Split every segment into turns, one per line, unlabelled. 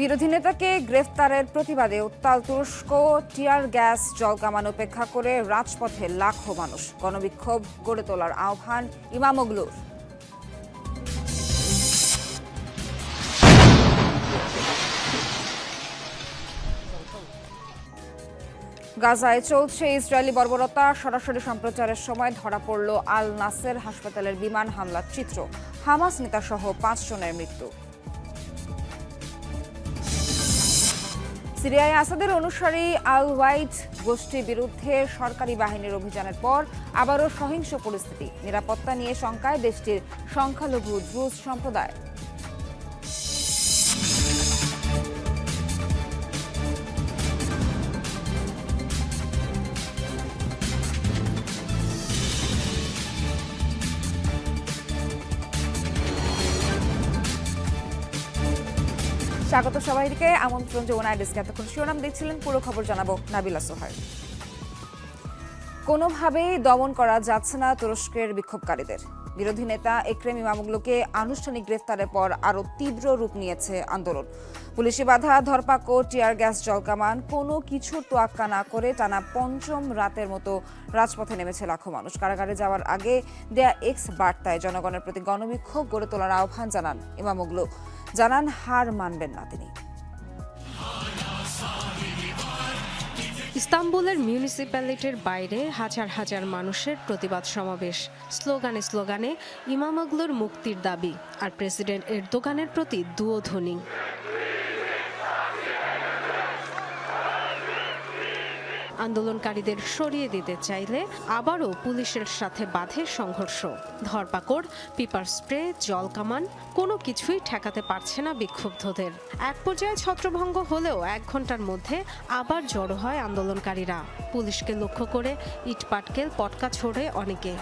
বিরোধী নেতাকে গ্রেফতারের প্রতিবাদে উত্তাল তুরস্ক, টিয়ার গ্যাস জলকামান উপেক্ষা করে রাজপথে লাখো মানুষ। গণবিক্ষোভ গড়ে তোলার আহ্বান ইমামগলুর। গাজায় চলছে ইসরায়েলি বর্বরতা। সরাসরি সম্প্রচারের সময় ধরা পড়ল আল নাসের হাসপাতালের বিমান হামলার চিত্র। হামাস নেতাসহ পাঁচ জনের মৃত্যু। সিরিয়ায় আসাদের অনুসারী আল ওয়াইড গোষ্ঠীর বিরুদ্ধে সরকারি বাহিনীর অভিযানের পর আবারও সহিংস পরিস্থিতি। নিরাপত্তা নিয়ে শঙ্কায় দেশটির সংখ্যালঘু ড্রুজ সম্প্রদায়। সবাইকে আমন্ত্রণ যমুনা ডেস্কে এতক্ষণ শিরোনাম দেখছিলেন পুরো খবর জানাব নাবিলা সোহার কোনোভাবেই দমন করা যাচ্ছে না তুরস্কের বিক্ষোভকারীদের। বিরোধী নেতা একরেম ইমামুগলুকে আনুষ্ঠানিক গ্রেফতারের পর আরও তীব্র রূপ নিয়েছে আন্দোলন। পুলিশি বাধা ধরপাকড় টিয়ার গ্যাস জলকামান কোনো কিছুর তোয়াক্কা না করে টানা পঞ্চম রাতের মতো রাজপথে নেমেছে লাখো মানুষ। কারাগারে যাওয়ার আগে দেয়া এক্স বার্তায় জনগণের প্রতি গণবিক্ষোভ গড়ে তোলার আহ্বান জানান ইমামুগলু জানান হার মানবেন না তিনি।
ইস্তাম্বুলের মিউনিসিপ্যালিটির বাইরে হাজার হাজার মানুষের প্রতিবাদ সমাবেশ। স্লোগানে স্লোগানে ইমামগলুর মুক্তির দাবি, আর প্রেসিডেন্ট এর দোকানের প্রতি দুয়ো দুয়োধ্বনি আন্দোলনকারীদের সরিয়ে দিতে চাইলে আবারও পুলিশের সাথে বাধে সংঘর্ষ। ধরপাকড় পিপার স্প্রে, জল কামান, কোনো কিছুই ঠেকাতে পারছে না বিক্ষুব্ধদের। এক পর্যায়ে ছত্রভঙ্গ হলেও এক ঘণ্টার মধ্যে আবার জড়ো হয় আন্দোলনকারীরা। পুলিশকে লক্ষ্য করে ইটপাটকেল, পটকা ছোড়ে অনেকে।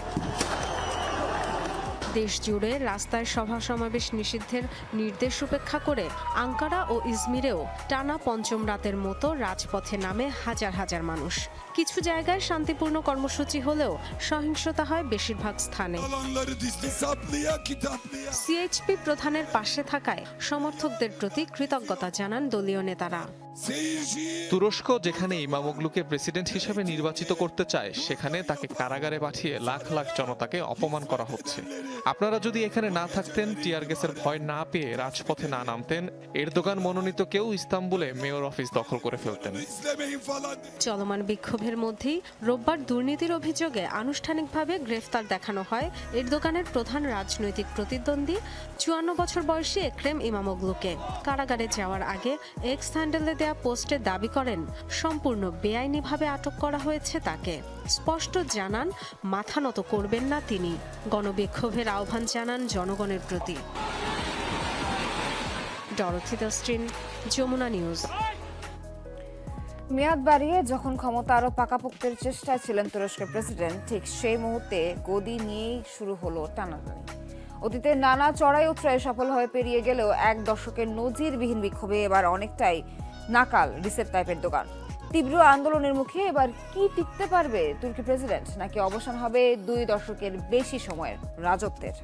দেশ জুড়ে রাস্তায় সভা সমাবেশ নিষিদ্ধের নির্দেশ উপেক্ষা করে আঙ্কারা ও ইজমিরেও টানা পঞ্চম রাতের মতো রাজপথে নামে হাজার হাজার মানুষ কিছু জায়গায় শান্তিপূর্ণ কর্মসূচি হলেও সহিংসতা হয় বেশিরভাগ স্থানে. সিএইচপি প্রধানের পাশে থাকায় সমর্থকদের প্রতি কৃতজ্ঞতা জানান দলীয় নেতারা.
তুরস্ক, যেখানে ইমামোগলুকে প্রেসিডেন্ট হিসেবে নির্বাচিত করতে চায়, সেখানে তাকে কারাগারে পাঠিয়ে লাখ লাখ জনতাকে অপমান করা হচ্ছে। আপনারা যদি এখানে না থাকতেন, টিয়ার গ্যাসের ভয় না পেয়ে রাজপথে না নামতেন, এরদোগান মনোনীত কেউ ইস্তাম্বুলে মেয়র অফিস দখল করে ফেলতেন।
চলমান বিক্ষোভের মধ্যেই রোববার দুর্নীতির অভিযোগে আনুষ্ঠানিকভাবে গ্রেফতার দেখানো হয় এরদোগানের প্রধান রাজনৈতিক প্রতিদ্বন্দ্বী চুয়ান্ন বছর বয়সী একরেম ইমামোগলুকে কারাগারে যাওয়ার আগে এক্স হ্যান্ডেলে দেয়া পোস্টে দাবি করেন, সম্পূর্ণ বেআইনিভাবে আটক করা হয়েছে তাকে। স্পষ্ট জানান, মাথা নত করবেন না তিনি। গণবিক্ষোভের আহ্বান জানান জনগণের প্রতি। যমুনা নিউজ।
মেয়াদ বাড়িয়ে যখন ক্ষমতা আরও পাকাপোক্তের চেষ্টায় ছিলেন তুরস্কের প্রেসিডেন্ট, ঠিক সেই মুহূর্তে গদি নিয়েই শুরু হলো টানাটানি। অতীতে নানা চড়াই উতরায় সফল হয়ে পেরিয়ে গেলেও এক দশকের নজিরবিহীন বিক্ষোভে এবার অনেকটাই নাকাল রিসেপ টাইপের দোকান। তীব্র আন্দোলনের মুখে এবার কি টিকতে পারবে তুর্কি প্রেসিডেন্ট? নাকি অবসান হবে দুই দশকের বেশি সময়ের রাজত্বের?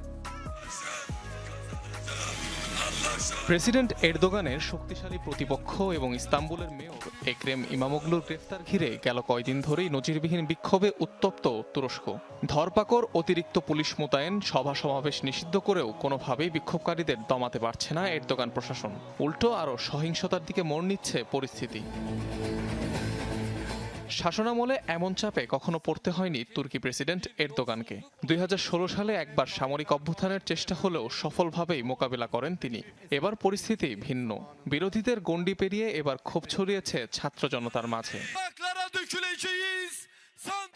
প্রেসিডেন্ট এরদোগানের শক্তিশালী প্রতিপক্ষ এবং ইস্তাম্বুলের মেয়র একরেম ইমামোগলুর গ্রেফতার ঘিরে গেল কয়দিন ধরেই নজিরবিহীন বিক্ষোভে উত্তপ্ত তুরস্ক। ধরপাকড়, অতিরিক্ত পুলিশ মোতায়েন, সভা সমাবেশ নিষিদ্ধ করেও কোনোভাবেই বিক্ষোভকারীদের দমাতে পারছে না এরদোগান প্রশাসন। উল্টো আরও সহিংসতার দিকে মোড় নিচ্ছে পরিস্থিতি। শাসনামলে এমন চাপে কখনো পড়তে হয়নি তুর্কি প্রেসিডেন্ট এরদোগানকে। দুই হাজার ষোলো সালে একবার সামরিক অভ্যুত্থানের চেষ্টা হলেও সফলভাবেই মোকাবিলা করেন তিনি। এবার পরিস্থিতি ভিন্ন। বিরোধীদের গণ্ডি পেরিয়ে এবার ক্ষোভ ছড়িয়েছে ছাত্র জনতার মাঝে.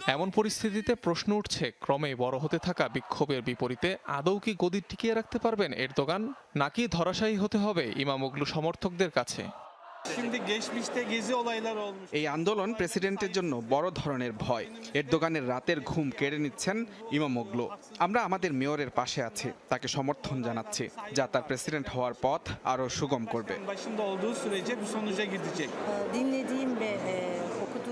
এমন পরিস্থিতিতে প্রশ্ন উঠছে ক্রমে বড় হতে থাকা বিক্ষোভের বিপরীতে আদৌ কি গদি টিকিয়ে রাখতে পারবেন এরদোগান? নাকি ধরাশায়ী হতে হবে ইমামোগলু সমর্থকদের কাছে?
Şimdi geçmişte gezi olaylar olmuş.
এই আন্দোলন প্রেসিডেন্টের জন্য বড় ধরনের ভয় এর দোকানের রাতের ঘুম কেড়ে নিচ্ছেন ইমামোগলো আমরা আমাদের মেয়রের পাশে আছি তাকে সমর্থন জানাচ্ছি যা তার প্রেসিডেন্ট হওয়ার পথ আরও সুগম করবে
Başında olduğu sürece bir sonuca gidecek.
dinlediğim ve e, okuduğum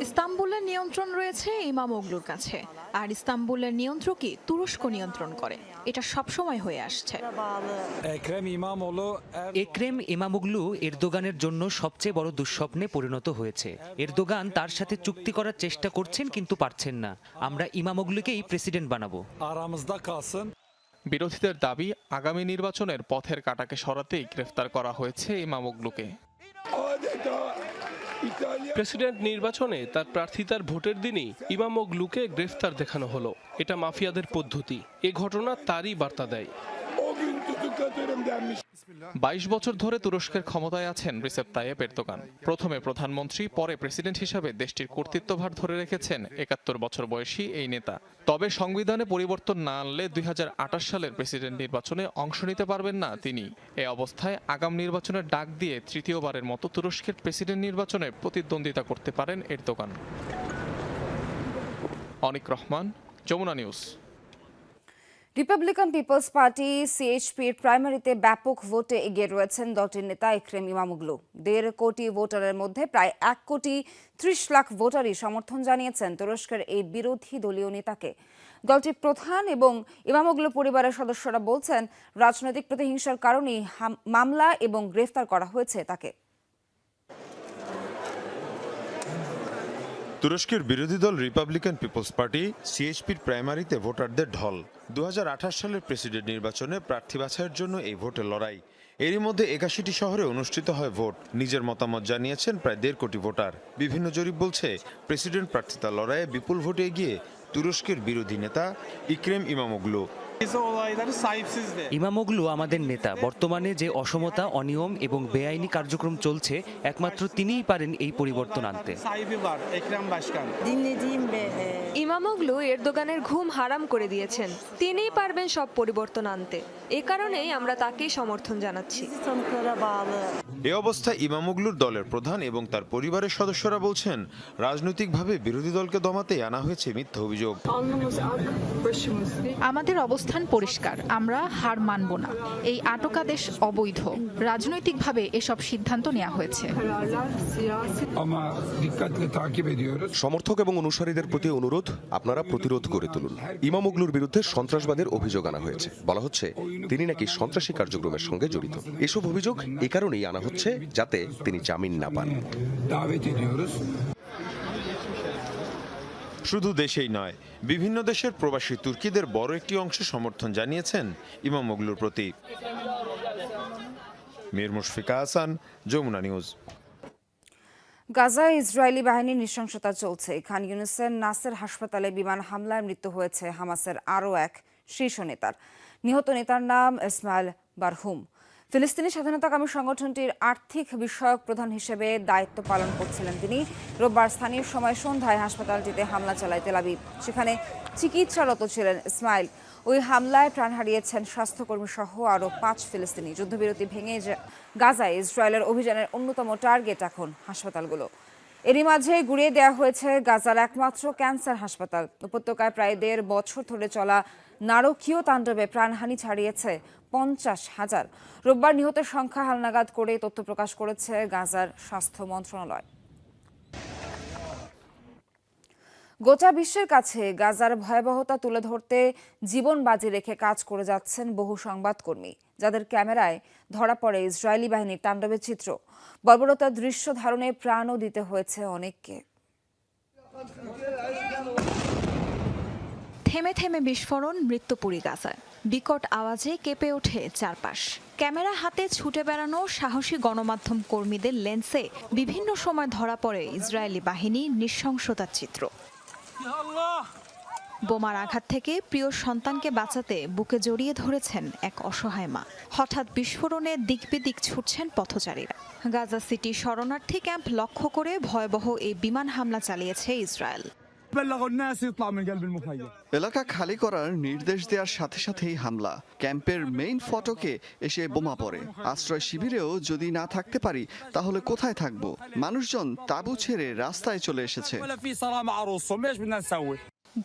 ইস্তাম্বুলের নিয়ন্ত্রণ রয়েছে ইমামোগলুর কাছে। আর ইস্তাম্বুলের নিয়ন্ত্রকই তুরস্ক নিয়ন্ত্রণ করে। এটা সবসময় হয়ে আসছে।
Ekrem İmamoğlu
একরেম ইমামুগলু এরদোগানের জন্য সবচেয়ে বড় দুঃস্বপ্নে পরিণত হয়েছে। এরদোগান তার সাথে চুক্তি করার চেষ্টা করছেন কিন্তু পারছেন না। আমরা ইমামুগলুকেই প্রেসিডেন্ট বানাবো।
aramızda kalsın.
বিরোধীদের দাবি আগামী নির্বাচনের পথের কাটাকে সরাতেই গ্রেফতার করা হয়েছে ইমামোগলুকে
প্রেসিডেন্ট নির্বাচনে তার প্রার্থিতার ভোটের দিনই ইমামোগলুকে গ্রেফতার দেখানো হলো। এটা মাফিয়াদের পদ্ধতি। এ ঘটনা তারই বার্তা দেয়।
বাইশ বছর ধরে তুরস্কের ক্ষমতায় আছেন রিসেপ তাইয়েপ এরদোগান। প্রথমে প্রধানমন্ত্রী, পরে প্রেসিডেন্ট হিসাবে দেশটির কর্তৃত্বভার ধরে রেখেছেন একাত্তর বছর বয়সী এই নেতা। তবে সংবিধানে পরিবর্তন না আনলে দুই হাজার আঠাশ সালের প্রেসিডেন্ট নির্বাচনে অংশ নিতে পারবেন না তিনি। এ অবস্থায় আগাম নির্বাচনের ডাক দিয়ে তৃতীয়বারের মতো তুরস্কের প্রেসিডেন্ট নির্বাচনে প্রতিদ্বন্দ্বিতা করতে পারেন Erdogan. Anik Rahman, Jamuna news.
Republican People's Party সিএইচপির প্রাইমারিতে ব্যাপক ভোটে এগিয়ে রয়েছেন দলটির নেতা ইকরেম ইমামুগলু দেড় কোটি ভোটারের মধ্যে প্রায় এক কোটি ত্রিশ লাখ ভোটারই সমর্থন জানিয়েছেন তুরস্কের এই বিরোধী দলীয় নেতাকে। দলটির প্রধান এবং ইমামুগলু পরিবারের সদস্যরা বলছেন, রাজনৈতিক প্রতিহিংসার কারণেই মামলা এবং গ্রেফতার করা হয়েছে তাকে।
তুরস্কের বিরোধী দল রিপাবলিকান পিপলস পার্টি সিএইচপির প্রাইমারিতে ভোটারদের ঢল। দু হাজার আঠাশ সালের প্রেসিডেন্ট নির্বাচনে প্রার্থী বাছাইয়ের জন্য এই ভোটের লড়াই। এরই মধ্যে একাশিটি শহরে অনুষ্ঠিত হয় ভোট। নিজের মতামত জানিয়েছেন প্রায় দেড় কোটি ভোটার। বিভিন্ন জরিপ বলছে, প্রেসিডেন্ট প্রার্থিতা লড়াইয়ে বিপুল ভোটে এগিয়ে তুরস্কের বিরোধী নেতা ইক্রেম ইমামোগলু।
Olayları sahipsizdi.
ইমামোগলু আমাদের নেতা বর্তমানে যে অসমতা অনিয়ম এবং বেআইনি কার্যক্রম চলছে একমাত্র তিনিই পারেন এই পরিবর্তন আনতে
Sahibi var Ekrem Başkan.
ইমামোগলু এরদোগানের ঘুম হারাম করে দিয়েছেন। তিনিই পারবেন সব পরিবর্তন আনতে। এ কারণেই আমরা তাকেই সমর্থন জানাচ্ছি।
এ অবস্থায় ইমামোগলুর দলের প্রধান এবং তার পরিবারের সদস্যরা বলছেন রাজনৈতিকভাবে বিরোধী দলকে দমাতে আনা হয়েছে মিথ্যা অভিযোগ।
আমাদের অবস্থান পরিষ্কার আমরা হার মানব না। এই আটকাদেশ অবৈধ। রাজনৈতিকভাবে এসব সিদ্ধান্ত নেওয়া হয়েছে।
সমর্থক এবং অনুসারীদের প্রতি অনুরোধ আপনারা প্রতিরোধ করে তুলুন। ইমামুগলুর বিরুদ্ধে সন্ত্রাসবাদের অভিযোগ আনা হয়েছে। বলা হচ্ছে, তিনি নাকি সন্ত্রাসী কার্যক্রমের সঙ্গে জড়িত। এসব অভিযোগ এ কারণেই আনা হচ্ছে, যাতে তিনি জামিন না পান।
শুধু দেশেই নয়, বিভিন্ন দেশের প্রবাসী তুর্কিদের বড় একটি অংশ সমর্থন জানিয়েছেন ইমামোগলুর প্রতি। মীর মুশফিকা হাসান যমুনা নিউজ।
গাজায় ইসরায়েলি বাহিনীর নৃশংসতা চলছে। খান ইউনুসের নাসের হাসপাতালে বিমান হামলায় মৃত্যু হয়েছে হামাসের আরও এক শীর্ষ নেতার। নিহত নেতার নাম ইসমাইল বারহুম। ফিলিস্তিনি স্বাধীনতাকামী সংগঠনটির আর্থিক বিষয়ক প্রধান হিসেবে দায়িত্ব পালন করছিলেন তিনি। রোববার স্থানীয় সময় সন্ধ্যায় হাসপাতালটিতে হামলা চালায় তেলাবিব সেখানে চিকিৎসারত ছিলেন ইসমাইল। ওই হামলায় প্রাণ হারিয়েছেন স্বাস্থ্যকর্মী সহ আরও পাঁচ ফিলিস্তিনি। যুদ্ধবিরতি ভেঙে গাজায় ইসরায়েলের অভিযানের অন্যতম টার্গেট এখন হাসপাতালগুলো। এরই মাঝে গুড়িয়ে দেওয়া হয়েছে গাজার একমাত্র ক্যান্সার হাসপাতাল। উপত্যকায় প্রায় দেড় বছর ধরে চলা নারকীয় তাণ্ডবে প্রাণহানি ছাড়িয়েছে পঞ্চাশ হাজার। রোববার নিহতের সংখ্যা হালনাগাদ করে তথ্য প্রকাশ করেছে গাজার স্বাস্থ্য মন্ত্রণালয়। গোটা বিশ্বের কাছে গাজার ভয়াবহতা তুলে ধরতে জীবন বাজি রেখে কাজ করে যাচ্ছেন বহু সংবাদকর্মী, যাদের ক্যামেরায় ধরা পড়ে ইসরায়েলি বাহিনীর তাণ্ডবের চিত্র। বর্বরতার দৃশ্য ধারণে প্রাণও দিতে হয়েছে অনেককে।
থেমে থেমে বিস্ফোরণ মৃত্যুপুরী গাজায়। বিকট আওয়াজে কেঁপে ওঠে চারপাশ। ক্যামেরা হাতে ছুটে বেড়ানো সাহসী গণমাধ্যম কর্মীদের লেন্সে বিভিন্ন সময় ধরা পড়ে ইসরায়েলি বাহিনীর নৃশংসতার চিত্র। বোমার আঘাত থেকে প্রিয় সন্তানকে বাঁচাতে বুকে জড়িয়ে ধরেছেন এক অসহায় মা। হঠাৎ বিস্ফোরণে দিক ছুটছেন পথচারীরা। গাজা সিটি শরণার্থী ক্যাম্প লক্ষ্য করে ভয়াবহ এই বিমান হামলা চালিয়েছে ইসরায়েল।
এলাকা খালি করার নির্দেশ দেওয়ার সাথে সাথেই হামলা। ক্যাম্পের মেইন ফটকে এসে বোমা পড়ে। আশ্রয় শিবিরেও যদি না থাকতে পারি তাহলে কোথায় থাকব? মানুষজন তাঁবু ছেড়ে রাস্তায় চলে এসেছে।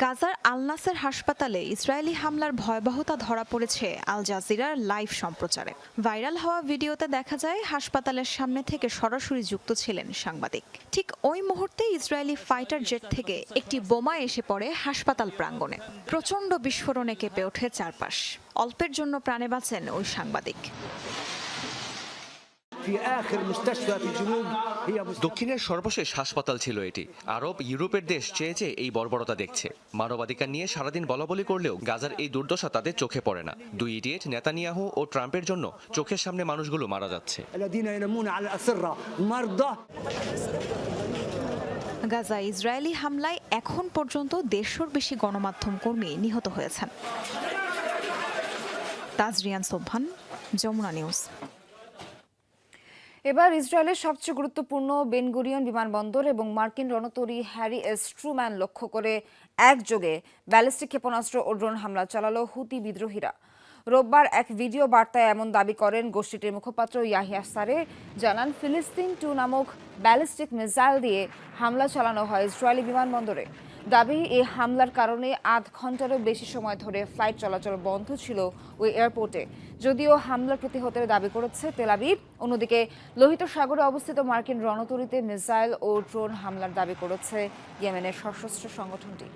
গাজার আল নাসের হাসপাতালে ইসরায়েলি হামলার ভয়াবহতা ধরা পড়েছে আল জাজিরার লাইভ সম্প্রচারে। ভাইরাল হওয়া ভিডিওতে দেখা যায়, হাসপাতালের সামনে থেকে সরাসরি যুক্ত ছিলেন সাংবাদিক। ঠিক ওই মুহূর্তে ইসরায়েলি ফাইটার জেট থেকে একটি বোমা এসে পড়ে হাসপাতাল প্রাঙ্গণে। প্রচণ্ড বিস্ফোরণে কেঁপে ওঠে চারপাশ। অল্পের জন্য প্রাণে বাঁচেন ওই সাংবাদিক।
দক্ষিণের সর্বশেষ হাসপাতাল ছিল এটি। আরব ইউরোপের দেশ চেয়ে চেয়ে এই বর্বরতা দেখছে। মানবাধিকার নিয়ে সারাদিন বলাবলি করলেও গাজার এই দুর্দশা তাদের চোখে পড়ে না। দুই ইডিয়েট নেতানিয়াহু ও ট্রাম্পের জন্য চোখের সামনে মানুষগুলো মারা যাচ্ছে।
গাজা ইসরায়েলি হামলায় এখন পর্যন্ত দেড়শোর বেশি গণমাধ্যম কর্মী নিহত হয়েছেন। তাজরিয়ান সোভান যমুনা নিউজ।
এবার ইসরায়েলের সবচেয়ে গুরুত্বপূর্ণ বেনগুরিয়ন বিমানবন্দর এবং মার্কিন রণতরী হ্যারি এস ট্রুম্যান লক্ষ্য করে একযোগে ব্যালিস্টিক ক্ষেপণাস্ত্র ও ড্রোন হামলা চালালো হুতি বিদ্রোহীরা। রোববার এক ভিডিও বার্তায় এমন দাবি করেন গোষ্ঠীটির মুখপাত্র ইয়াহিয়া সারে। জানান, ফিলিস্তিন টু নামক ব্যালিস্টিক মিসাইল দিয়ে হামলা চালানো হয় ইসরায়েলি বিমানবন্দরে। দাবি এই হামলার কারণে আধ ঘন্টারও বেশি সময় ধরে ফ্লাইট চলাচল বন্ধ ছিল ওই এয়ারপোর্টে। যদিও হামলার প্রতিহতের দাবি করেছে তেলাবিব অন্যদিকে লোহিত সাগরে অবস্থিত মার্কিন রণতরীতে মিসাইল ও ড্রোন হামলার দাবি করেছে ইয়েমেনের সশস্ত্র সংগঠনটি।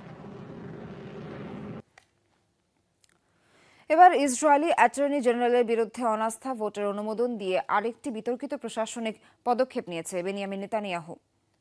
এবার ইসরায়েলি অ্যাটর্নি জেনারেলের বিরুদ্ধে অনাস্থা ভোটের অনুমোদন দিয়ে আরেকটি বিতর্কিত প্রশাসনিক পদক্ষেপ নিয়েছে বেনিয়ামিন নেতানিয়াহু।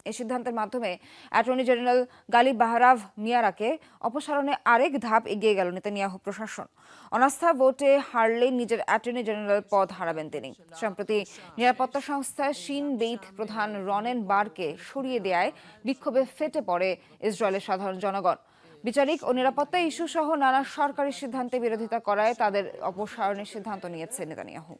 এই সিদ্ধান্তের মাধ্যমে অ্যাটর্নি জেনারেল গালি বাহারাভ মিয়ারাকে অপসারণে আরেক ধাপ এগিয়ে গেল নেতানিয়াহু প্রশাসন। অনাস্থা ভোটে হারলে নিজের অ্যাটর্নি জেনারেল পদ হারাবেন তিনি। সম্প্রতি নিরাপত্তা সংস্থা শিন বেইথ প্রধান রনেন বারকে সরিয়ে দেয় বিক্ষোভে ফেটে পড়ে ইসরায়েলের সাধারণ জনগণ। বিচারিক ও নিরাপত্তা ইস্যু সহ নানা সরকারি সিদ্ধান্তে বিরোধিতা করায় তাদের অপসারণের সিদ্ধান্ত নিয়েছে নেতানিয়াহু।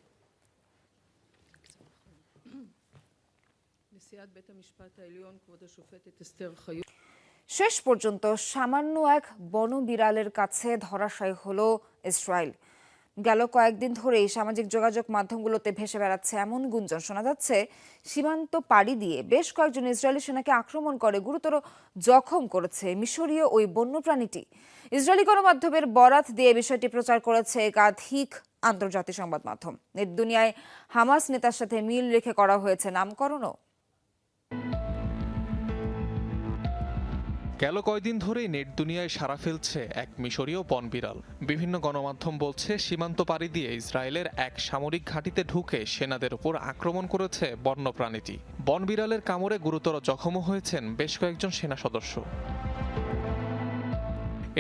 শেষ পর্যন্ত সামান্য এক বনবিড়ালের কাছে ধরাশায়ী হলো ইসরায়েল। গেল কয়েকদিন ধরেই সামাজিক যোগাযোগ মাধ্যমগুলোতে ভেসে বেড়াচ্ছে এমন গুঞ্জন। শোনা যাচ্ছে, সীমান্ত পাড়ি দিয়ে বেশ কয়েকজন ইসরায়েলি সেনাকে আক্রমণ করে গুরুতর জখম করেছে মিশরীয় ওই বন্যপ্রাণীটি। ইসরায়েলি গণমাধ্যমের বরাত দিয়ে বিষয়টি প্রচার করেছে একাধিক আন্তর্জাতিক সংবাদ মাধ্যম। এর দুনিয়ায় হামাস নেতার সাথে মিল রেখে করা হয়েছে নামকরণও।
গেল কয়দিন ধরেই নেট দুনিয়ায় সারা ফেলছে এক মিশরীয় বনবিড়াল। বিভিন্ন গণমাধ্যম বলছে, সীমান্ত পাড়ি দিয়ে ইসরায়েলের এক সামরিক ঘাঁটিতে ঢুকে সেনাদের উপর আক্রমণ করেছে বন্যপ্রাণীটি। বনবিড়ালের কামড়ে গুরুতর জখমও হয়েছেন বেশ কয়েকজন সেনা সদস্য।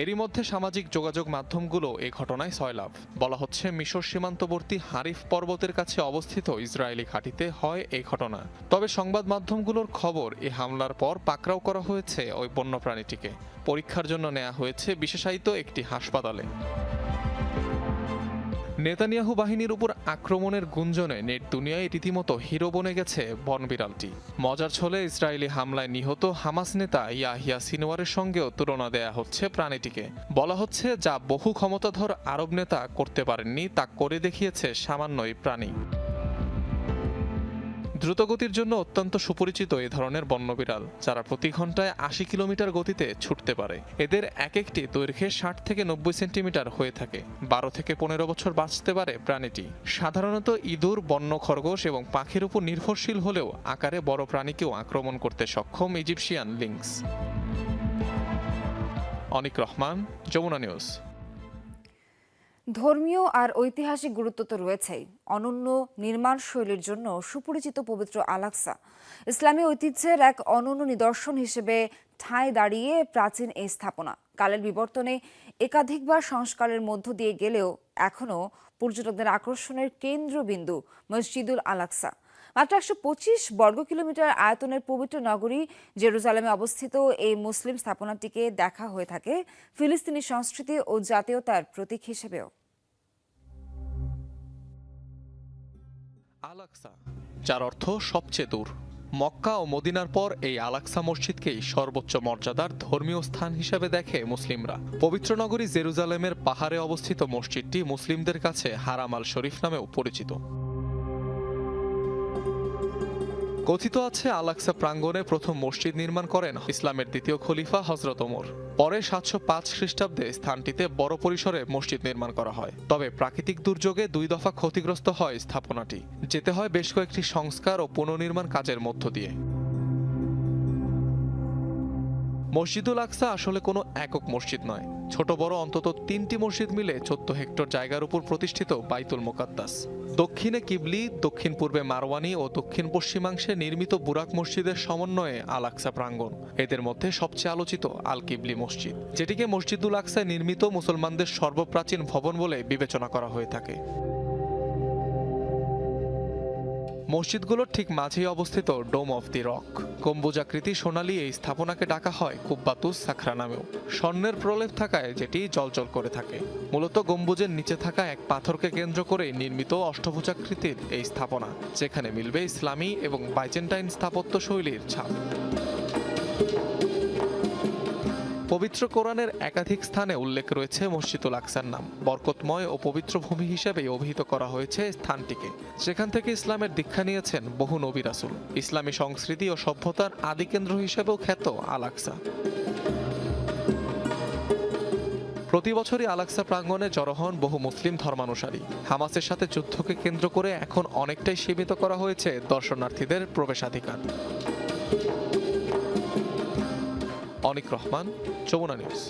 এরই মধ্যে সামাজিক যোগাযোগ মাধ্যমগুলো এ ঘটনায় সয়লাভ বলা হচ্ছে, মিশর সীমান্তবর্তী হারিফ পর্বতের কাছে অবস্থিত ইসরায়েলি ঘাঁটিতে হয় এই ঘটনা। তবে সংবাদ মাধ্যমগুলোর খবর, এ হামলার পর পাকড়াও করা হয়েছে ওই বন্য প্রাণীটিকে পরীক্ষার জন্য নেওয়া হয়েছে বিশেষায়িত একটি হাসপাতালে। নেতানিয়াহু বাহিনীর উপর আক্রমণের গুঞ্জনে নেট দুনিয়ায় রীতিমতো হিরো বনে গেছে বনবিড়ালটি। মজার ছলে ইসরায়েলি হামলায় নিহত হামাস নেতা ইয়াহিয়া সিনোয়ারের সঙ্গেও তুলনা দেয়া হচ্ছে প্রাণীটিকে। বলা হচ্ছে, যা বহু ক্ষমতাধর আরব নেতা করতে পারেননি, তা করে দেখিয়েছে সামান্যই প্রাণী। দ্রুতগতির জন্য অত্যন্ত সুপরিচিত এ ধরনের বন্যবিড়াল, যারা প্রতি ঘন্টায় আশি কিলোমিটার গতিতে ছুটতে পারে। এদের এক একটি দৈর্ঘ্যে ষাট থেকে নব্বই সেন্টিমিটার হয়ে থাকে। বারো থেকে পনেরো বছর বাঁচতে পারে প্রাণীটি। সাধারণত ইঁদুর, বন্য খরগোশ এবং পাখির উপর নির্ভরশীল হলেও আকারে বড় প্রাণীকেও আক্রমণ করতে সক্ষম Egyptian lynx Anik Rahman, Jamuna news.
ধর্মীয় আর ঐতিহাসিক গুরুত্ব তো রয়েছেই। অনন্য নির্মাণ শৈলীর জন্য সুপরিচিত পবিত্র আলাক্সা। ইসলামী ঐতিহ্যের এক অনন্য নিদর্শন হিসেবে ঠাঁই দাঁড়িয়ে প্রাচীন এই স্থাপনা। কালের বিবর্তনে একাধিকবার সংস্কারের মধ্য দিয়ে গেলেও এখনও পর্যটকদের আকর্ষণের কেন্দ্রবিন্দু মসজিদুল আলাক্সা। মাত্র একশো পঁচিশ বর্গ কিলোমিটার আয়তনের পবিত্র নগরী জেরুজালেমে অবস্থিত এই মুসলিম স্থাপনাটিকে দেখা হয়ে থাকে ফিলিস্তিনি সংস্কৃতি ও জাতীয়তার প্রতীক হিসেবেও।
আলাক্সা যার অর্থ সবচেয়ে দূর। মক্কা ও মদিনার পর এই আলাক্সা মসজিদকেই সর্বোচ্চ মর্যাদার ধর্মীয় স্থান হিসেবে দেখে মুসলিমরা। পবিত্র নগরী জেরুজালেমের পাহাড়ে অবস্থিত মসজিদটি মুসলিমদের কাছে হারাম আল শরীফ নামেও পরিচিত। কথিত আছে আলাক্সা প্রাঙ্গণে প্রথম মসজিদ নির্মাণ করেন ইসলামের দ্বিতীয় খলিফা হজরত ওমর। পরে সাতশো পাঁচ খ্রিস্টাব্দে স্থানটিতে বড় পরিসরে মসজিদ নির্মাণ করা হয়। তবে প্রাকৃতিক দুর্যোগে দুই দফা ক্ষতিগ্রস্ত হয় স্থাপনাটি। যেতে হয় বেশ কয়েকটি সংস্কার ও পুনর্নির্মাণ কাজের মধ্য দিয়ে। মসজিদুল আকসা আসলে কোনো একক মসজিদ নয়। ছোট বড় অন্তত তিনটি মসজিদ মিলে চোদ্দ হেক্টর জায়গার উপর প্রতিষ্ঠিত বাইতুল মোকাদ্দাস। দক্ষিণে কিবলি, দক্ষিণ পূর্বে মারওয়ানি ও দক্ষিণ পশ্চিমাংশে নির্মিত বুরাক মসজিদের সমন্বয়ে আল আকসা প্রাঙ্গণ। এদের মধ্যে সবচেয়ে আলোচিত আল কিবলি মসজিদ, যেটিকে মসজিদুল আকসায় নির্মিত মুসলমানদের সর্বপ্রাচীন ভবন বলে বিবেচনা করা হয়ে থাকে। মসজিদগুলোর ঠিক মাঝেই অবস্থিত ডোম অফ দি রক। গম্বুজাকৃতি সোনালী এই স্থাপনাকে ডাকা হয় কুব্বাতুস সাখরা নামেও। স্বর্ণের প্রলেপ থাকায় যেটি জলজল করে থাকে। মূলত গম্বুজের নিচে থাকা এক পাথরকে কেন্দ্র করে নির্মিত অষ্টভুজাকৃতির এই স্থাপনা, যেখানে মিলবে ইসলামী এবং বাইজেন্টাইন স্থাপত্য শৈলীর ছাপ। পবিত্র কোরআনের একাধিক স্থানে উল্লেখ রয়েছে মসজিদুল আকসার নাম। বরকতময় ও পবিত্র ভূমি হিসেবে অভিহিত করা হয়েছে স্থানটিকে। সেখান থেকে ইসলামের দীক্ষা নিয়েছেন বহু নবী রাসুল। ইসলামী সংস্কৃতি ও সভ্যতার আদিকেন্দ্র হিসেবেও খ্যাত আল আকসা। প্রতি বছরই আলাক্সা প্রাঙ্গণে জড়ো হন বহু মুসলিম ধর্মানুসারী। হামাসের সাথে যুদ্ধকে কেন্দ্র করে এখন অনেকটাই সীমিত করা হয়েছে দর্শনার্থীদের প্রবেশাধিকার। অনিক রহমান, যমুনা নিউজ।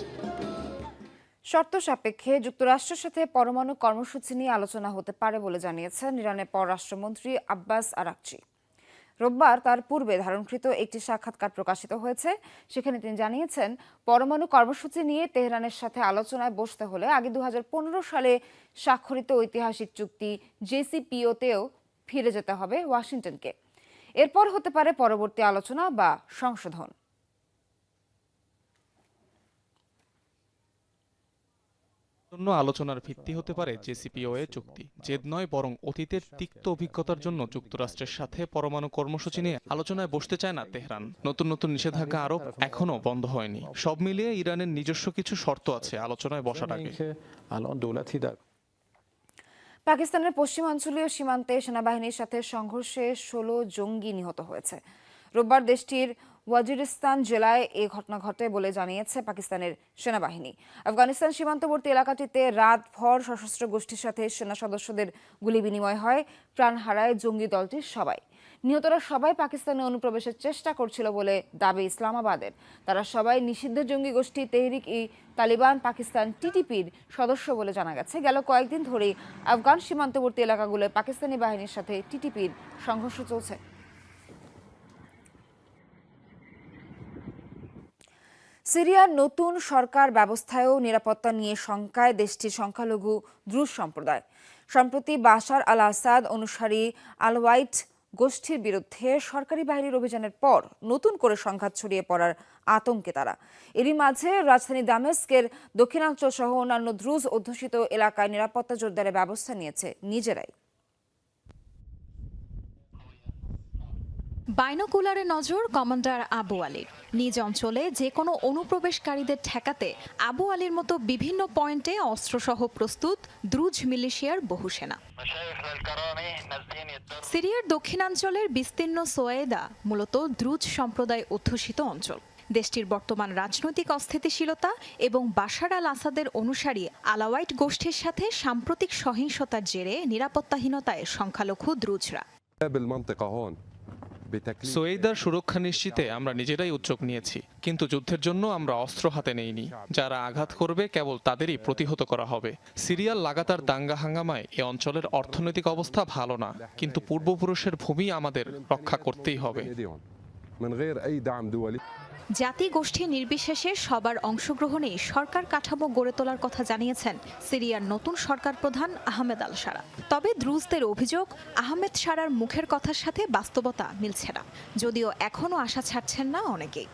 শর্ত সাপেক্ষে যুক্তরাষ্ট্রের সাথে পরমাণু কর্মসূচি নিয়ে আলোচনা হতে পারে বলে জানিয়েছেন ইরানের পররাষ্ট্রমন্ত্রী আব্বাস আরাকচি। রোববার তার পূর্বে ধারণকৃত একটি সাক্ষাৎকার প্রকাশিত হয়েছে। সেখানে তিনি জানিয়েছেন, পরমাণু কর্মসূচি নিয়ে তেহরানের সাথে আলোচনায় বসতে হলে আগে দু হাজার পনেরো সালে স্বাক্ষরিত ঐতিহাসিক চুক্তি জেসিপিওতেও ফিরে যেতে হবে ওয়াশিংটনকে। এরপর হতে পারে পরবর্তী আলোচনা বা সংশোধন।
জন্য আলোচনার ভিত্তি হতে পারে জেসিপিওএ চুক্তি। জেদ নয়, বরং অতীতের তিক্ত অভিজ্ঞতার জন্য যুক্তরাষ্ট্রের সাথে পরমাণু কর্মসূচি নিয়ে আলোচনায় বসতে চায় না তেহরান। নতুন নতুন নিষেধাজ্ঞা আরোপ এখনও বন্ধ হয়নি। সব মিলিয়ে ইরানের নিজস্ব কিছু শর্ত আছে আলোচনায় বসার আগে।
পাকিস্তানের পশ্চিমাঞ্চলীয় সীমান্তে সেনাবাহিনীর সাথে সংঘর্ষে ষোলো জঙ্গি নিহত হয়েছে। রোববার দেশটির ওয়াজিরিস্তান জেলায় এ ঘটনা ঘটে বলে জানিয়েছে পাকিস্তানের সেনাবাহিনী। আফগানিস্তান সীমান্তবর্তী এলাকাটিতে রাতভর সশস্ত্র গোষ্ঠীর সাথে সেনা সদস্যদের গুলি বিনিময় হয়, প্রাণ হারায় জঙ্গি দলটির সবাই। নিহতরা সবাই পাকিস্তানে অনুপ্রবেশের চেষ্টা করছিল বলে দাবি ইসলামাবাদের। তারা সবাই নিষিদ্ধ জঙ্গি গোষ্ঠী তেহরিক ই তালিবান পাকিস্তান টিটিপির সদস্য বলে জানা গেছে। গেল কয়েকদিন ধরেই আফগান সীমান্তবর্তী এলাকাগুলোয় পাকিস্তানি বাহিনীর সাথে টিটিপির সংঘর্ষ চলছে। সিরিয়ার নতুন সরকার ব্যবস্থায়ও নিরাপত্তা নিয়ে শঙ্কায় দেশটির সংখ্যালঘু দ্রুজ সম্প্রদায়। সম্প্রতি বাশার আল আসাদ অনুসারী আল হোয়াইট গোষ্ঠীর বিরুদ্ধে সরকারি বাহিনীর অভিযানের পর নতুন করে সংঘাত ছড়িয়ে পড়ার আতঙ্কে তারা। এরই মাঝে রাজধানী দামেস্কের দক্ষিণাঞ্চল সহ অন্যান্য দ্রুজ অধ্যুষিত এলাকায় নিরাপত্তা জোরদারের ব্যবস্থা নিয়েছে নিজেরাই।
বাইনোকুলারে নজর কমান্ডার আবু আলীর নিজ অঞ্চলে যে কোনো অনুপ্রবেশকারীদের ঠেকাতে আবু আলীর মতো বিভিন্ন পয়েন্টে অস্ত্রসহ প্রস্তুত দ্রুজ মিলিশিয়ার বহু সেনা। সিরিয়ার দক্ষিণাঞ্চলের বিস্তীর্ণ সোয়েদা মূলত দ্রুজ সম্প্রদায় অধ্যুষিত অঞ্চল। দেশটির বর্তমান রাজনৈতিক অস্থিতিশীলতা এবং বাশার আল আসাদের অনুসারী আলাওয়াইট গোষ্ঠীর সাথে সাম্প্রতিক সহিংসতার জেরে নিরাপত্তাহীনতায় সংখ্যালঘু দ্রুজরা।
সোয়েদার সুরক্ষা নিশ্চিতে আমরা নিজেরাই উদ্যোগ নিয়েছি। কিন্তু যুদ্ধের জন্য আমরা অস্ত্র হাতে নেইনি। যারা আঘাত করবে কেবল তাদেরই প্রতিহত করা হবে। সিরিয়ার লাগাতার দাঙ্গা হাঙ্গামায় এ অঞ্চলের অর্থনৈতিক অবস্থা ভালো না। কিন্তু পূর্বপুরুষের ভূমি আমাদের রক্ষা করতেই হবে।
জাতি গোষ্ঠী নির্বিশেষে সবার অংশগ্রহণে সরকার কাঠামো গড়ে তোলার কথা জানিয়েছেন সিরিয়ার নতুন সরকার প্রধান আহমেদ আল সারা তবে দ্রুজদের অভিযোগ, আহমেদ সারার মুখের কথার সাথে বাস্তবতা মিলছে না। যদিও এখনও আশা ছাড়ছেন না অনেকেই।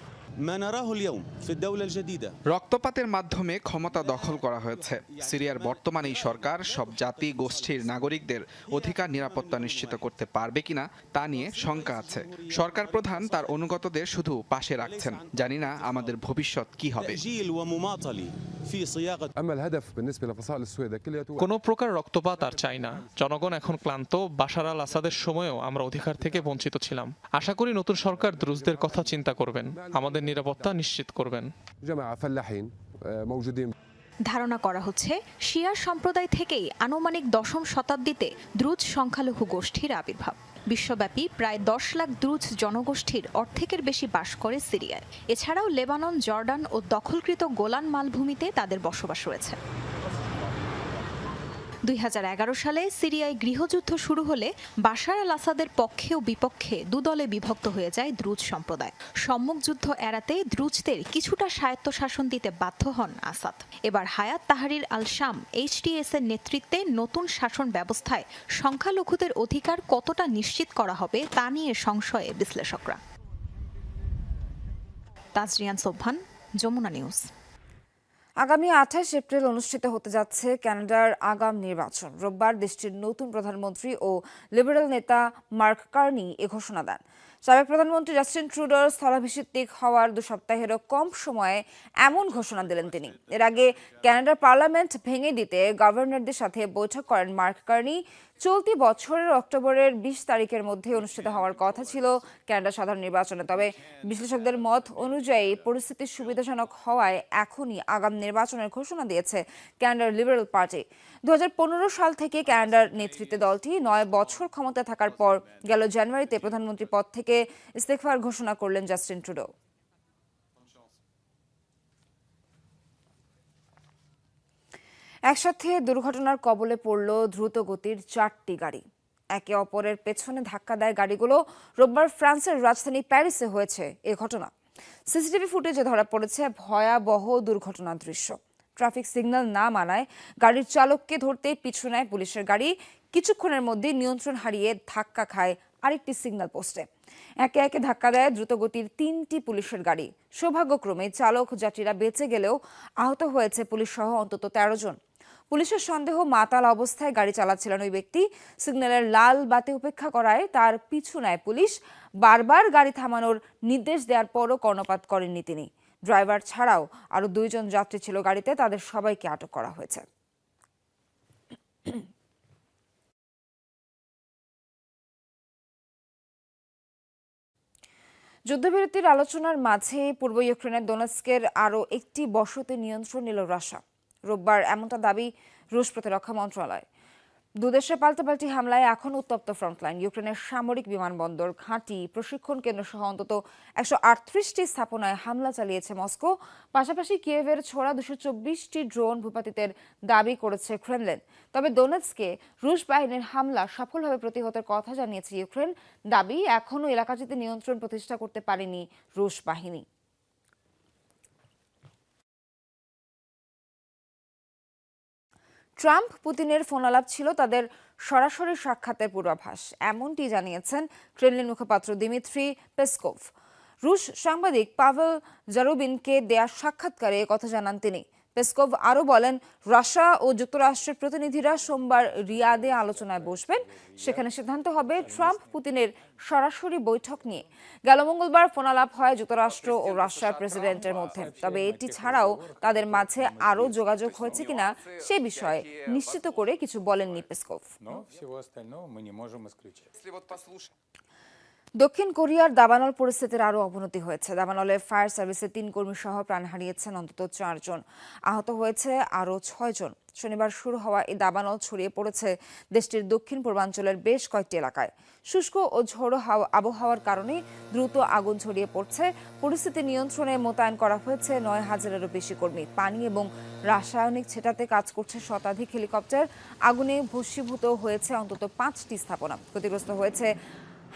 রক্তপাতের মাধ্যমে ক্ষমতা দখল করা হয়েছে। সিরিয়ার বর্তমান এই সরকার সব জাতি গোষ্ঠীর নাগরিকদের অধিকার নিরাপত্তা নিশ্চিত করতে পারবে কিনা তা নিয়ে শঙ্কা আছে। সরকার প্রধান তার অনুগতদের শুধু পাশে রাখছেন। জানি না আমাদের ভবিষ্যৎ কি হবে।
কোন প্রকার রক্তপাত আর চাই না। জনগণ এখন ক্লান্ত। বাসার আল আসাদের সময়ও আমরা অধিকার থেকে বঞ্চিত ছিলাম। আশা করি নতুন সরকার দ্রুজদের কথা চিন্তা করবেন। আমাদের তাদের নিরাপত্তা নিশ্চিত করবেন।
ধারণা করা হচ্ছে শিয়ার সম্প্রদায় থেকেই আনুমানিক দশম শতাব্দীতে দ্রুজ সংখ্যালঘু গোষ্ঠীর আবির্ভাব। বিশ্বব্যাপী প্রায় দশ লাখ দ্রুজ জনগোষ্ঠীর অর্ধেকের বেশি বাস করে সিরিয়ায়। এছাড়াও লেবানন জর্ডান ও দখলকৃত গোলান মালভূমিতে তাদের বসবাস রয়েছে। দুই হাজার এগারো সালে সিরিয়ায় গৃহযুদ্ধ শুরু হলে বাশার আল আসাদের পক্ষে ও বিপক্ষে দুদলে বিভক্ত হয়ে যায় দ্রুজ সম্প্রদায়। সম্মুখ যুদ্ধ এড়াতে দ্রুজদের কিছুটা স্বায়ত্তশাসন দিতে বাধ্য হন আসাদ। এবার হায়াত তাহারির আল শাম এইচটিএস এর নেতৃত্বে নতুন শাসন ব্যবস্থায় সংখ্যালঘুদের অধিকার কতটা নিশ্চিত করা হবে তা নিয়ে সংশয়ে বিশ্লেষকরা। তাজরিয়ান সোভান যমুনা নিউজ।
আগামী আঠাশ এপ্রিল অনুষ্ঠিত হতে যাচ্ছে কানাডার আগাম নির্বাচন। রোববার দেশটির নতুন প্রধানমন্ত্রী ও লিবারেল নেতা মার্ক কার্নি এ ঘোষণা দেন। সাবেক প্রধানমন্ত্রী জাস্টিন ট্রুডোর স্থলাভিষিক্ত হওয়ার দু সপ্তাহেরও কম সময়ে এমন ঘোষণা দিলেন তিনি। এর আগে কানাডার পার্লামেন্ট ভেঙে দিতে গভর্নরদের সাথে বৈঠক করেন মার্ক কার্নি। চলতি বছরের অক্টোবরের বিশ তারিখের মধ্যে অনুষ্ঠিত হওয়ার কথা ছিল কানাডা সাধারণ নির্বাচনে। তবে বিশ্লেষকদের মত অনুযায়ী পরিস্থিতি সুবিধাজনক হওয়ায় এখনই আগাম নির্বাচনের ঘোষণা দিয়েছে কানাডার লিবারেল পার্টি। দু হাজার পনেরো সাল থেকে কানাডার নেতৃত্বে দলটি নয় বছর ক্ষমতা থাকার পর গেল জানুয়ারিতে প্রধানমন্ত্রী পদ থেকে ইস্তেফার ঘোষণা করলেন জাস্টিন ট্রুডো। একসাথে দুর্ঘটনার কবলে পড়ল দ্রুত গতির চারটি গাড়ি। একে অপরের পেছনে ধাক্কা দেয় গাড়িগুলো। রোববার ফ্রান্সের রাজধানী প্যারিসে হয়েছে এ ঘটনা। সিসিটিভি ফুটেজে ধরা পড়েছে ভয়াবহ দুর্ঘটনার দৃশ্য। ট্রাফিক সিগন্যাল না মানায় গাড়ির চালককে ধরতে পিছু নেয় পুলিশের গাড়ি। কিছুক্ষণের মধ্যে নিয়ন্ত্রণ হারিয়ে ধাক্কা খায় আরেকটি সিগন্যাল পোস্টে। একে একে ধাক্কা দেয় দ্রুতগতির তিনটি পুলিশের গাড়ি। সৌভাগ্যক্রমে চালক যাত্রীরা বেঁচে গেলেও আহত হয়েছে পুলিশ সহ অন্তত তেরো জন। পুলিশের সন্দেহ, মাতাল অবস্থায় গাড়ি চালাচ্ছিলেন ওই ব্যক্তি। সিগন্যালের লাল বাতি উপেক্ষা করায় তার পিছু নেয় পুলিশ। বারবার গাড়ি থামানোর নির্দেশ দেওয়ার পরও কর্ণপাত করেননি তিনি। ড্রাইভার ছাড়াও আরও দুইজন যাত্রী ছিল গাড়িতে, তাদের সবাইকে আটক করা হয়েছে। যুদ্ধবিরতির আলোচনার মাঝে পূর্ব ইউক্রেনের দোনেস্কের আরও একটি বসতি নিয়ন্ত্রণ নিল রাশা রোববার এমনটা দাবি রুশ প্রতিরক্ষা মন্ত্রণালয়। দুদেশের পাল্টাপাল্টি হামলায় এখন উত্তপ্ত ফ্রন্টলাইন। ইউক্রেনের সামরিক বিমানবন্দর, ঘাঁটি, প্রশিক্ষণ কেন্দ্র সহ অন্তত একশো আটত্রিশটি স্থাপনায় হামলা চালিয়েছে মস্কো। পাশাপাশি কিয়েভের ছোড়া দুশো চব্বিশটি ড্রোন ভূপাতিতের দাবি করেছে ক্রেমলেন। তবে দোনেৎসকে রুশ বাহিনীর হামলা সফলভাবে প্রতিহতের কথা জানিয়েছে ইউক্রেন। দাবি এখনও এলাকাটিতে নিয়ন্ত্রণ প্রতিষ্ঠা করতে পারেনি রুশ বাহিনী। ট্রাম্প পুতিনের ফোনালাপ ছিল তাদের সরাসরি সাক্ষাতের পূর্বাভাস। এমনটি জানিয়েছেন ক্রেমলিন মুখপাত্র দিমিত্রি পেসকোভ। রুশ সাংবাদিক পাভেল জারুবিনকে দেয়া সাক্ষাৎকারে কথা জানান তিনি। পেসকোভ আরও বলেন রাশিয়া ও যুক্তরাষ্ট্রের প্রতিনিধিরা সোমবার রিয়াদে আলোচনায় বসবেন। সেখানে সিদ্ধান্ত হবে ট্রাম্প পুতিনের সরাসরি বৈঠক নিয়ে। গেল মঙ্গলবার ফোনালাপ হয় যুক্তরাষ্ট্র ও রাশিয়ার প্রেসিডেন্টের মধ্যে। তবে এটি ছাড়াও তাদের মাঝে আরও যোগাযোগ হয়েছে কিনা সে বিষয়ে নিশ্চিত করে কিছু বলেননি পেসকোভ দক্ষিণ কোরিয়ার দাবানল পরিস্থিতির আরও অবনতি হয়েছে। দাবানলে ফায়ার সার্ভিসে তিন কর্মী সহ প্রাণ হারিয়েছেন অন্তত চারজন। আহত হয়েছে আরও ছয়জন। শনিবার শুরু হওয়া এই দাবানল ছড়িয়ে পড়েছে দেশটির দক্ষিণ পূর্বাঞ্চলের বেশ কয়েকটি এলাকায়। শুষ্ক ও ঝোড়ো হাওয়া আবহাওয়ার কারণে দ্রুত আগুন ছড়িয়ে পড়ছে। পরিস্থিতি নিয়ন্ত্রণে মোতায়েন করা হয়েছে নয় হাজারেরও বেশি কর্মী। পানি এবং রাসায়নিক ছেটাতে কাজ করছে শতাধিক হেলিকপ্টার। আগুনে ভস্মীভূত হয়েছে অন্তত পাঁচটি স্থাপনা। ক্ষতিগ্রস্ত হয়েছে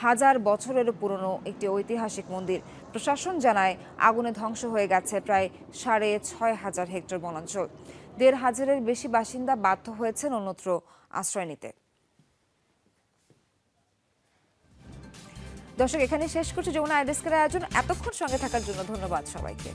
হাজার বছরেরও পুরনো একটি ঐতিহাসিক মন্দির। প্রশাসন জানায়, আগুনে ধ্বংস হয়ে গেছে প্রায় সাড়ে ছয় হাজার হেক্টর বনাঞ্চল। দেড় হাজারের বেশি বাসিন্দা বাধ্য হয়েছেন অন্যত্র আশ্রয় নিতে। দর্শক এখানে শেষ করছি যমুনা আইডেস্কের আয়োজন। এতক্ষণ সঙ্গে থাকার জন্য ধন্যবাদ সবাইকে।